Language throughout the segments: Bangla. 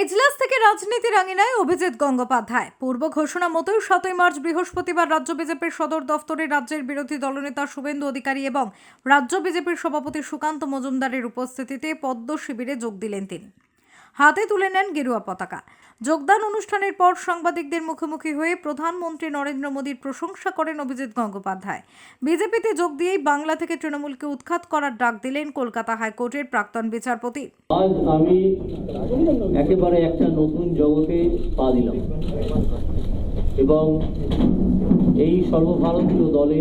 এজলাস থেকে রাজনীতির রাঙিনায় অভিজিৎ গঙ্গোপাধ্যায়। পূর্ব ঘোষণা মতোই সাতই মার্চ বৃহস্পতিবার রাজ্য বিজেপির সদর দফতরে রাজ্যের বিরোধী দলনেতা শুভেন্দু অধিকারী এবং রাজ্য বিজেপির সভাপতি সুকান্ত মজুমদারের উপস্থিতিতে পদ্ম শিবিরে যোগ দিলেন তিনি। হাতে তুলে নেন গেরুয়া পতাকা। যোগদান অনুষ্ঠানের পর সাংবাদিকদের মুখোমুখি হয়ে প্রধানমন্ত্রী নরেন্দ্র মোদীর প্রশংসা করেন অভিজিৎ গঙ্গোপাধ্যায়। বিজেপিতে যোগ দিয়েই বাংলা থেকে তৃণমূলকে উৎখাত করার ডাক দিলেন কলকাতা হাইকোর্টের প্রাক্তন বিচারপতি। আজ আমি একেবারে একটা নতুন জগতে পা দিলাম। এবং এই সর্বভারতীয় দলে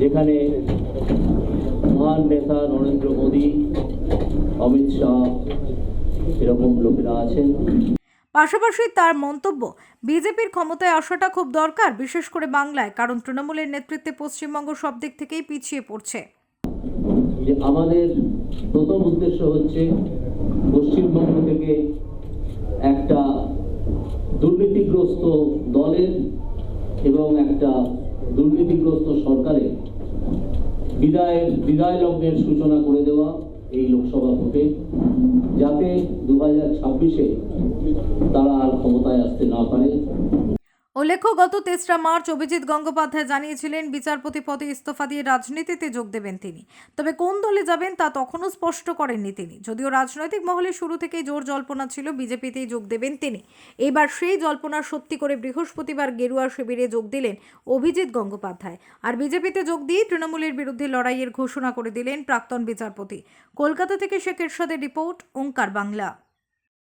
যেখানে মহান নেতা নরেন্দ্র মোদী অমিত শাহ এরকম লোকেরা আছেন। পাশাপাশি তার মন্তব্য বিজেপির ক্ষমতায় আসাটা খুব দরকার বিশেষ করে বাংলায় কারণ তৃণমূলের নেতৃত্বে পশ্চিমবঙ্গ সব দিক থেকেই পিছিয়ে পড়ছে। যে আমাদের প্রথম উদ্দেশ্য হচ্ছে পশ্চিমবঙ্গ থেকে একটা দুর্নীতিগ্রস্ত দলের এবং একটা দুর্নীতিগ্রস্ত সরকারের বিদায়ের বিদায় লগ্নের সূচনা করে দেওয়া। ছাব্বিশে তারা আর ক্ষমতায় আসতে না পারে। উল্লেখ্য, গত তেসরা মার্চ অভিজিৎ গঙ্গোপাধ্যায় জানিয়েছিলেন, বিচারপতি পদে ইস্তফা দিয়ে রাজনীতিতে যোগ দেবেন তিনি। তবে কোন দলে যাবেন তা তখনও স্পষ্ট করেননি তিনি। যদিও রাজনৈতিক মহলে শুরু থেকেই জোর জল্পনা ছিল, বিজেপিতেই যোগ দেবেন তিনি। এবার সেই জল্পনা সত্যি করে বৃহস্পতিবার গেরুয়া শিবিরে যোগ দিলেন অভিজিৎ গঙ্গোপাধ্যায়। আর বিজেপিতে যোগ দিয়ে তৃণমূলের বিরুদ্ধে লড়াইয়ের ঘোষণা করে দিলেন প্রাক্তন বিচারপতি। কলকাতা থেকে শেখ এরশাদের রিপোর্ট, ওঙ্কার বাংলা।